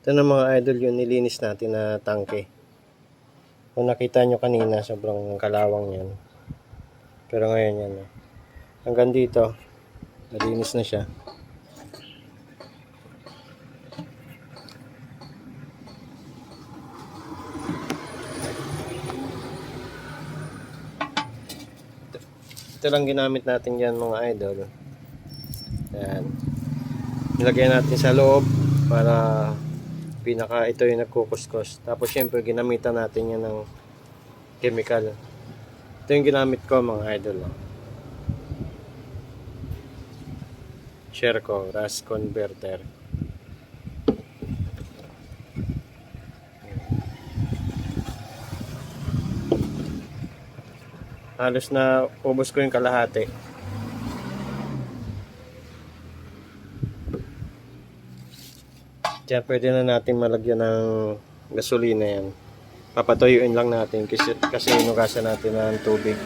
Ito na mga idol yung nilinis natin na tangke. Kung nakita nyo kanina, sobrang kalawang yan. Pero ngayon yan. Hanggang dito, nalinis na siya. Ito lang ginamit natin yan mga idol. Yan. Nilagay natin sa loob para pinaka ito yung nagkukuskos. Tapos syempre ginamitan natin yan ng chemical. Ito yung ginamit ko mga idol. oh. Share ko, Rust Converter. Halos na ubos ko yung kalahati. Diyan pwede na natin malagyan ng gasolina yan. Papatuyuin lang natin kasi, kasi inugasan natin ng tubig.